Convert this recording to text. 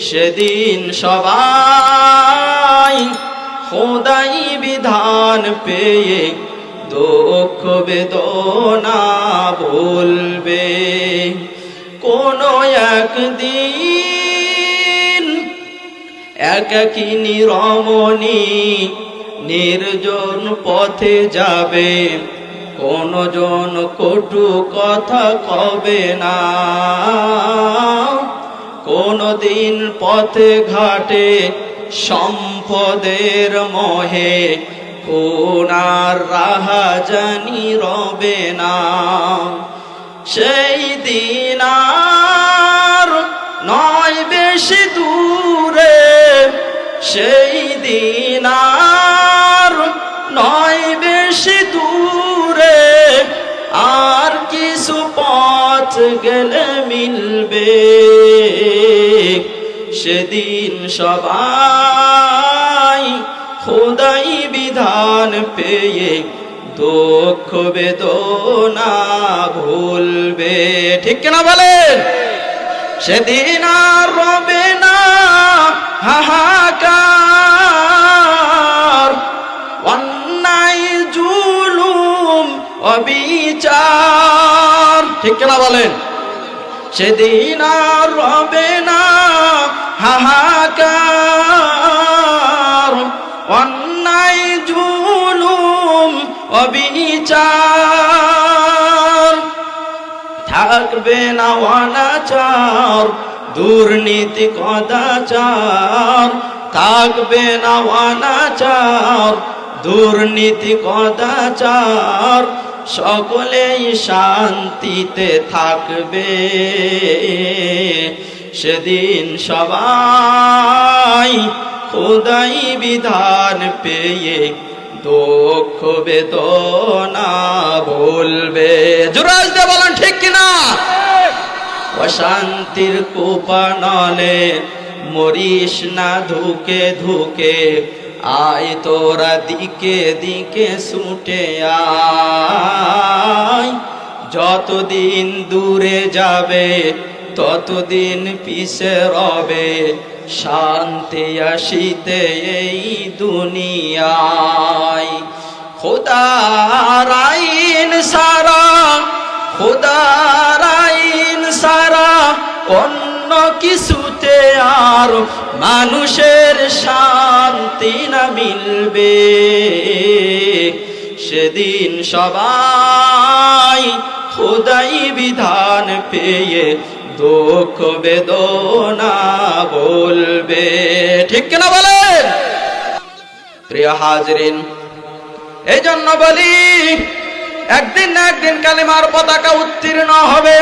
সেদিন সবাই খোদাই বিধান পেয়ে দুঃখ বেদনা বলবে। কোন একদিন একাকিনী রমণী নির্জন পথে যাবে। কোন জন কটু কথা কবে না। কোন দিন পথে ঘাটে সম্পদের মহে, কোনার রাহা জানি রবে না। সেই দিন আর নয় বেশি দূরে, সেই দিন আর নয় বেশি দূরে, আর কিছু পথ গেলে মিলবে। সেদিন সবাই খোদাই বিধান পেয়ে দুঃখ বেদনা ভুলবে। ঠিক কিনা বলেন? সেদিন আর রবে না হাহাকার। অন্যায়, জুলুম, অবিচার। ঠিক কিনা বলেন? সেদিন আর রবে না অবিচার। থাকবে না অনাচার, দুর্নীতি কদাচার। থাকবে না অনাচার, দুর্নীতি কদাচার। সকলেই শান্তিতে থাকবে। সেদিন সবাই খোদাই বিধান পেয়ে দুঃখ বেদনা বলবে জোরাজ বলেন, ঠিক কিনা? অশান্তির কোপানলে মরিস না ধুকে ধুকে, আয় তোরা দিকে দিকে ছুটে আয়। যতদিন দূরে যাবে ততদিন পিছে রবে, শান্তি আসিতে এই দুনিয়ায়। খোদার আইন সারা, খোদার আইন সারা, অন্য কিছুতে আর মানুষের শান্তি না মিলবে। সেদিন সবাই খোদাই বিধান পেয়ে দুঃখ বেদনা বলবে। ঠিক কিনা বলে প্রিয় হাজরিন এই জন্য বলি, একদিন না একদিন কালিমার পতাকা উত্তীর্ণ হবে।